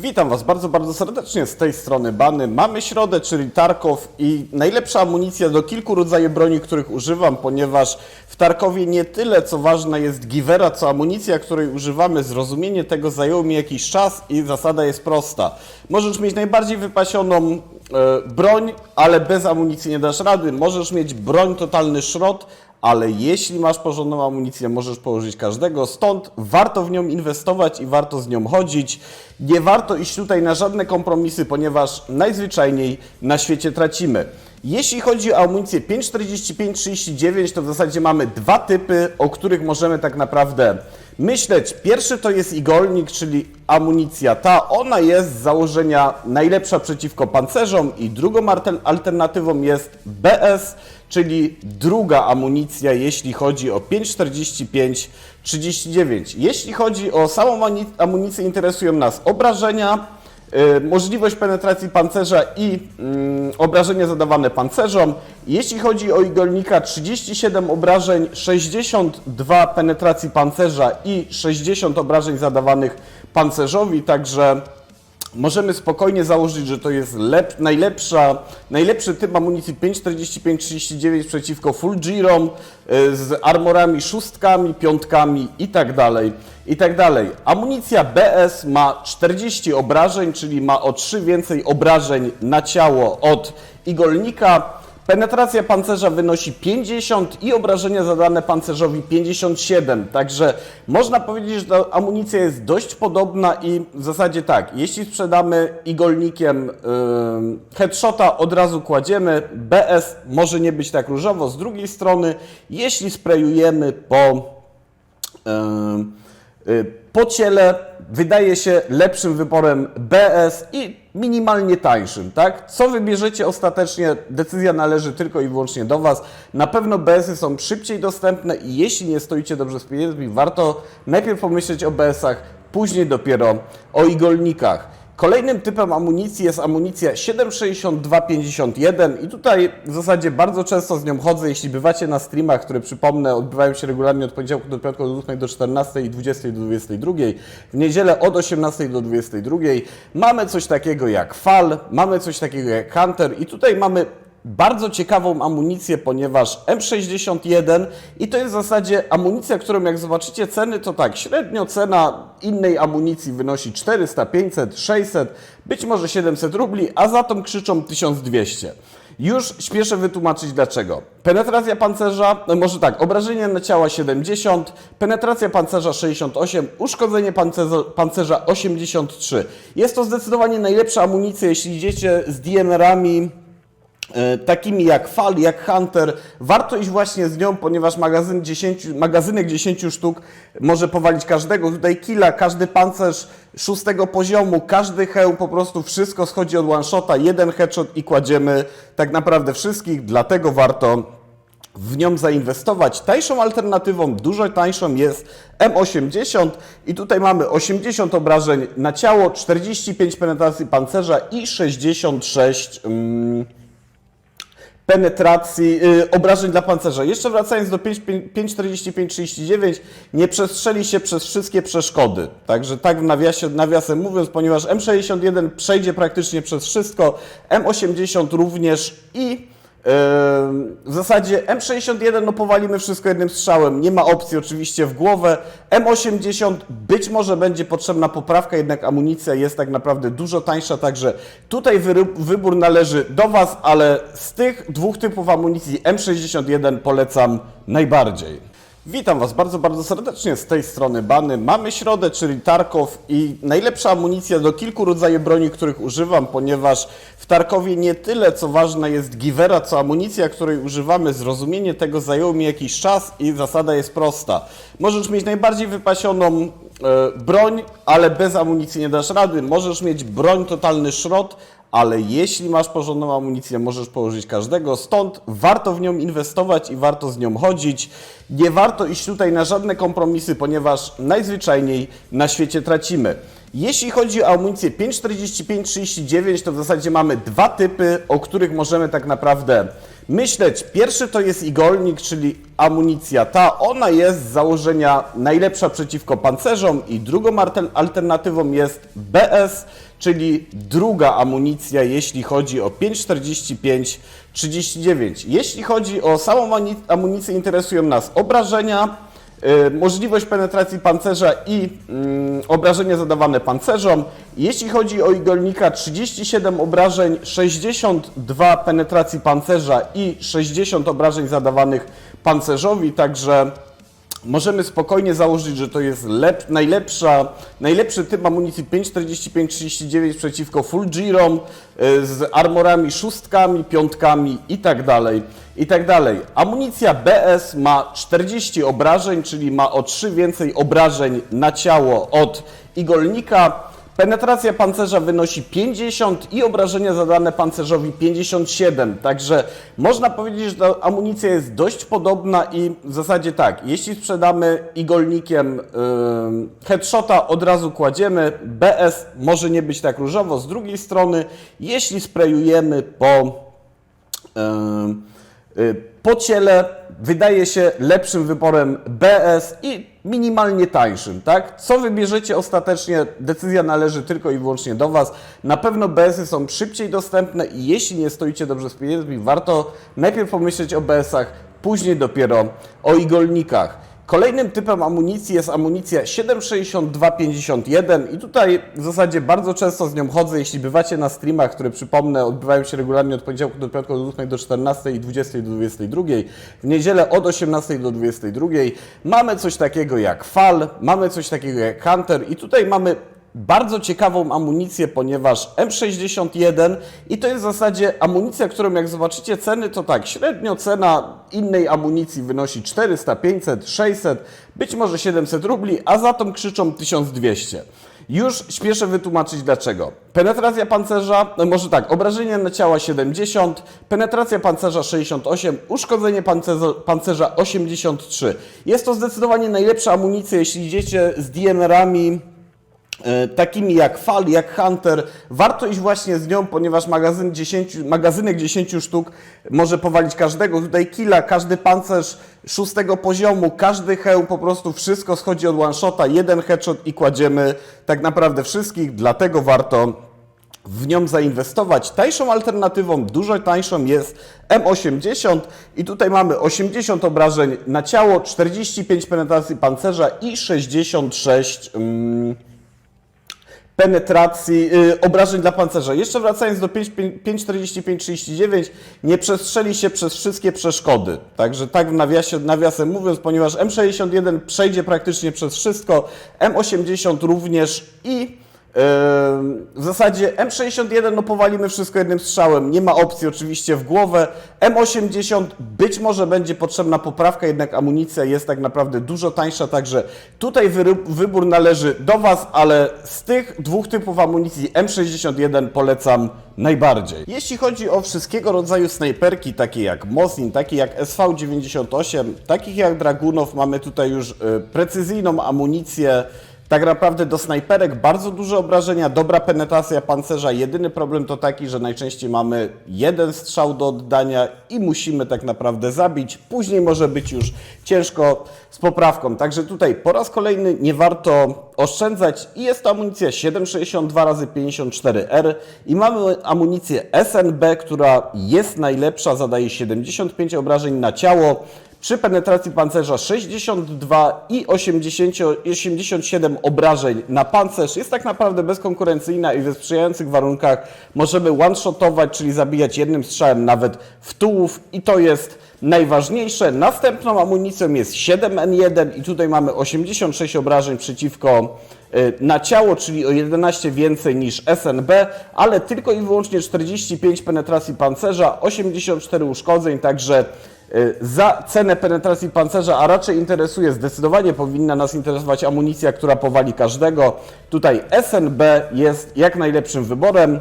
Witam Was bardzo, bardzo serdecznie z tej strony Bany. Mamy środę, czyli Tarkow i najlepsza amunicja do kilku rodzajów broni, których używam, ponieważ w Tarkowie nie tyle co ważna jest giwera, co amunicja, której używamy. Zrozumienie tego zajęło mi jakiś czas i zasada jest prosta. Możesz mieć najbardziej wypasioną broń, ale bez amunicji nie dasz rady. Możesz mieć broń totalny szrot, ale jeśli masz porządną amunicję, możesz położyć każdego, stąd warto w nią inwestować i warto z nią chodzić. Nie warto iść tutaj na żadne kompromisy, ponieważ najzwyczajniej na świecie tracimy. Jeśli chodzi o amunicję 5,45-39, to w zasadzie mamy dwa typy, o których możemy tak naprawdę myśleć. Pierwszy to jest igolnik, czyli amunicja ta. Ona jest z założenia najlepsza przeciwko pancerzom i drugą alter- alternatywą jest BS, czyli druga amunicja, jeśli chodzi o 5,45-39. Jeśli chodzi o samą amunicję, interesują nas obrażenia, możliwość penetracji pancerza i mm, obrażenia zadawane pancerzom. Jeśli chodzi o igolnika, 37 obrażeń, 62 penetracji pancerza i 60 obrażeń zadawanych pancerzowi, także możemy spokojnie założyć, że to jest lep, najlepsza, najlepszy typ amunicji 5,45-39 przeciwko full girom y, z armorami szóstkami, piątkami i tak dalej, i tak dalej. Amunicja BS ma 40 obrażeń, czyli ma o 3 więcej obrażeń na ciało od igolnika. Penetracja pancerza wynosi 50 i obrażenia zadane pancerzowi 57. Także można powiedzieć, że ta amunicja jest dość podobna i w zasadzie tak, jeśli sprzedamy igolnikiem yy, headshota, od razu kładziemy. BS może nie być tak różowo. Z drugiej strony, jeśli sprayujemy po Yy, po ciele wydaje się lepszym wyborem BS i minimalnie tańszym, tak? Co wybierzecie ostatecznie, decyzja należy tylko i wyłącznie do Was. Na pewno BS-y są szybciej dostępne i jeśli nie stoicie dobrze z pieniędzmi, warto najpierw pomyśleć o BS-ach, później dopiero o igolnikach. Kolejnym typem amunicji jest amunicja 7,6251 i tutaj w zasadzie bardzo często z nią chodzę, jeśli bywacie na streamach, które przypomnę odbywają się regularnie od poniedziałku do piątku od 8 do 14 i 20 do 22, w niedzielę od 18 do 22. Mamy coś takiego jak FAL, mamy coś takiego jak Hunter i tutaj mamy bardzo ciekawą amunicję, ponieważ M61 i to jest w zasadzie amunicja, którą jak zobaczycie ceny, to tak, średnio cena innej amunicji wynosi 400, 500, 600, być może 700 rubli, a za tą krzyczą 1200. Już śpieszę wytłumaczyć dlaczego. Penetracja pancerza, no może tak, obrażenie na ciała 70, penetracja pancerza 68, uszkodzenie pancerza, pancerza 83. Jest to zdecydowanie najlepsza amunicja, jeśli idziecie z DMR-ami takimi jak Fal, jak Hunter. Warto iść właśnie z nią, ponieważ magazyn 10, magazynek 10 sztuk może powalić każdego. Tutaj killa, każdy pancerz szóstego poziomu, każdy hełm, po prostu wszystko schodzi od one shota, jeden headshot i kładziemy tak naprawdę wszystkich, dlatego warto w nią zainwestować. Tańszą alternatywą, dużo tańszą jest M80 i tutaj mamy 80 obrażeń na ciało, 45 penetracji pancerza i 66 mm, penetracji, yy, obrażeń dla pancerza. Jeszcze wracając do 5,45-39, nie przestrzeli się przez wszystkie przeszkody. Także tak w nawiasie, nawiasem mówiąc, ponieważ M61 przejdzie praktycznie przez wszystko, M80 również i w zasadzie M61 no powalimy wszystko jednym strzałem, nie ma opcji oczywiście w głowę. M80 być może będzie potrzebna poprawka, jednak amunicja jest tak naprawdę dużo tańsza, także tutaj wy, wybór należy do Was, ale z tych dwóch typów amunicji M61 polecam najbardziej. Witam Was bardzo, bardzo serdecznie z tej strony Bany. Mamy środę, czyli Tarkow i najlepsza amunicja do kilku rodzajów broni, których używam, ponieważ w Tarkowie nie tyle co ważna jest giwera, co amunicja, której używamy. Zrozumienie tego zajęło mi jakiś czas i zasada jest prosta. Możesz mieć najbardziej wypasioną broń, ale bez amunicji nie dasz rady. Możesz mieć broń totalny szrot, ale jeśli masz porządną amunicję, możesz położyć każdego, stąd warto w nią inwestować i warto z nią chodzić. Nie warto iść tutaj na żadne kompromisy, ponieważ najzwyczajniej na świecie tracimy. Jeśli chodzi o amunicję 5,45-39, to w zasadzie mamy dwa typy, o których możemy tak naprawdę myśleć. Pierwszy to jest igolnik, czyli amunicja ta. Ona jest z założenia najlepsza przeciwko pancerzom i drugą alter- alternatywą jest BS, czyli druga amunicja, jeśli chodzi o 5,45-39. Jeśli chodzi o samą amunicję, interesują nas obrażenia, możliwość penetracji pancerza i mm, obrażenia zadawane pancerzom. Jeśli chodzi o igolnika, 37 obrażeń, 62 penetracji pancerza i 60 obrażeń zadawanych pancerzowi, także możemy spokojnie założyć, że to jest lep, najlepsza, najlepszy typ amunicji 5,45-39 przeciwko full girom y, z armorami szóstkami, piątkami i tak dalej, i tak dalej. Amunicja BS ma 40 obrażeń, czyli ma o 3 więcej obrażeń na ciało od igolnika. Penetracja pancerza wynosi 50 i obrażenia zadane pancerzowi 57. Także można powiedzieć, że ta amunicja jest dość podobna i w zasadzie tak, jeśli sprzedamy igolnikiem yy, headshota, od razu kładziemy. BS może nie być tak różowo. Z drugiej strony, jeśli sprayujemy po Yy, po ciele wydaje się lepszym wyborem BS i minimalnie tańszym, tak? Co wybierzecie ostatecznie, decyzja należy tylko i wyłącznie do Was. Na pewno BS-y są szybciej dostępne i jeśli nie stoicie dobrze z pieniędzmi, warto najpierw pomyśleć o BS-ach, później dopiero o igolnikach. Kolejnym typem amunicji jest amunicja 7,6251 i tutaj w zasadzie bardzo często z nią chodzę, jeśli bywacie na streamach, które przypomnę odbywają się regularnie od poniedziałku do piątku od 8 do 14 i 20 do 22. W niedzielę od 18 do 22. Mamy coś takiego jak FAL, mamy coś takiego jak Hunter i tutaj mamy bardzo ciekawą amunicję, ponieważ M61 i to jest w zasadzie amunicja, którą jak zobaczycie ceny, to tak, średnio cena innej amunicji wynosi 400, 500, 600, być może 700 rubli, a za tą krzyczą 1200. Już śpieszę wytłumaczyć dlaczego. Penetracja pancerza, no może tak, obrażenie na ciała 70, penetracja pancerza 68, uszkodzenie pancerza, pancerza 83. Jest to zdecydowanie najlepsza amunicja, jeśli idziecie z DMR-ami takimi jak Fal, jak Hunter. Warto iść właśnie z nią, ponieważ magazyn 10, magazynek 10 sztuk może powalić każdego. Tutaj killa, każdy pancerz szóstego poziomu, każdy hełm, po prostu wszystko schodzi od one shota, jeden headshot i kładziemy tak naprawdę wszystkich, dlatego warto w nią zainwestować. Tańszą alternatywą, dużo tańszą jest M80 i tutaj mamy 80 obrażeń na ciało, 45 penetracji pancerza i 66 mm, penetracji, yy, obrażeń dla pancerza. Jeszcze wracając do 5,45-39, nie przestrzeli się przez wszystkie przeszkody. Także tak w nawiasie, nawiasem mówiąc, ponieważ M61 przejdzie praktycznie przez wszystko, M80 również i w zasadzie M61 no powalimy wszystko jednym strzałem, nie ma opcji oczywiście w głowę. M80 być może będzie potrzebna poprawka, jednak amunicja jest tak naprawdę dużo tańsza, także tutaj wybór należy do Was, ale z tych dwóch typów amunicji M61 polecam najbardziej. Jeśli chodzi o wszystkiego rodzaju snajperki, takie jak Mosin, takie jak SV98, takich jak Dragunov, mamy tutaj już y, precyzyjną amunicję tak naprawdę do snajperek bardzo duże obrażenia, dobra penetracja pancerza. Jedyny problem to taki, że najczęściej mamy jeden strzał do oddania i musimy tak naprawdę zabić. Później może być już ciężko z poprawką. Także tutaj po raz kolejny nie warto oszczędzać i jest to amunicja 7,62 x 54R i mamy amunicję SNB, która jest najlepsza, zadaje 75 obrażeń na ciało. Przy penetracji pancerza 62 i 80, 87 obrażeń na pancerz jest tak naprawdę bezkonkurencyjna i we sprzyjających warunkach możemy one-shotować, czyli zabijać jednym strzałem nawet w tułów i to jest najważniejsze. Następną amunicją jest 7N1 i tutaj mamy 86 obrażeń przeciwko y, na ciało, czyli o 11 więcej niż SNB, ale tylko i wyłącznie 45 penetracji pancerza, 84 uszkodzeń, także za cenę penetracji pancerza, a raczej interesuje, zdecydowanie powinna nas interesować amunicja, która powali każdego. Tutaj SNB jest jak najlepszym wyborem.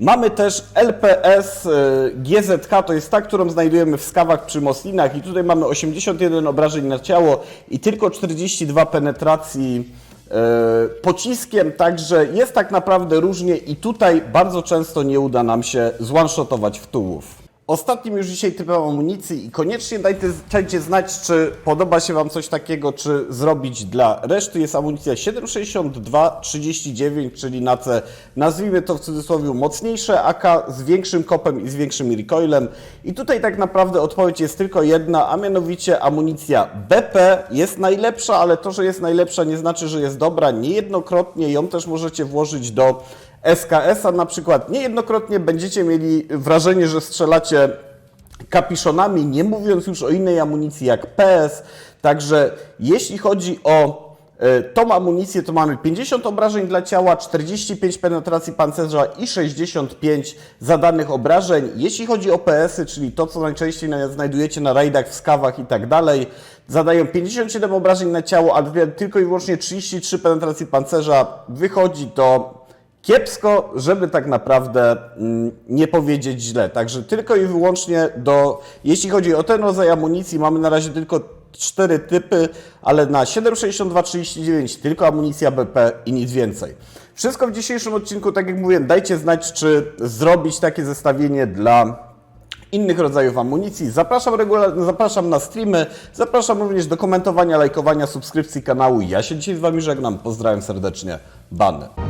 Mamy też LPS y, GZH, to jest ta, którą znajdujemy w skawach przy Moslinach i tutaj mamy 81 obrażeń na ciało i tylko 42 penetracji e, pociskiem, także jest tak naprawdę różnie i tutaj bardzo często nie uda nam się zwanshotować w tułów. Ostatnim już dzisiaj typem amunicji i koniecznie dajcie, dajcie znać, czy podoba się Wam coś takiego, czy zrobić dla reszty. Jest amunicja 7,62-39, czyli na C, nazwijmy to w cudzysłowie mocniejsze AK z większym kopem i z większym recoilem. I tutaj tak naprawdę odpowiedź jest tylko jedna, a mianowicie amunicja BP jest najlepsza, ale to, że jest najlepsza nie znaczy, że jest dobra. Niejednokrotnie ją też możecie włożyć do SKS-a na przykład. Niejednokrotnie będziecie mieli wrażenie, że strzelacie kapiszonami, nie mówiąc już o innej amunicji jak PS. Także jeśli chodzi o e, tą amunicję, to mamy 50 obrażeń dla ciała, 45 penetracji pancerza i 65 zadanych obrażeń. Jeśli chodzi o PS-y, czyli to, co najczęściej na- znajdujecie na rajdach, w skawach i tak dalej, zadają 57 obrażeń na ciało, ale tylko i wyłącznie 33 penetracji pancerza. Wychodzi to kiepsko, żeby tak naprawdę mm, nie powiedzieć źle. Także tylko i wyłącznie do, jeśli chodzi o ten rodzaj amunicji, mamy na razie tylko cztery typy, ale na 7,62-39 tylko amunicja BP i nic więcej. Wszystko w dzisiejszym odcinku, tak jak mówiłem, dajcie znać, czy zrobić takie zestawienie dla innych rodzajów amunicji. Zapraszam, regularnie, zapraszam na streamy, zapraszam również do komentowania, lajkowania, subskrypcji kanału. Ja się dzisiaj z Wami żegnam. Pozdrawiam serdecznie. Bany.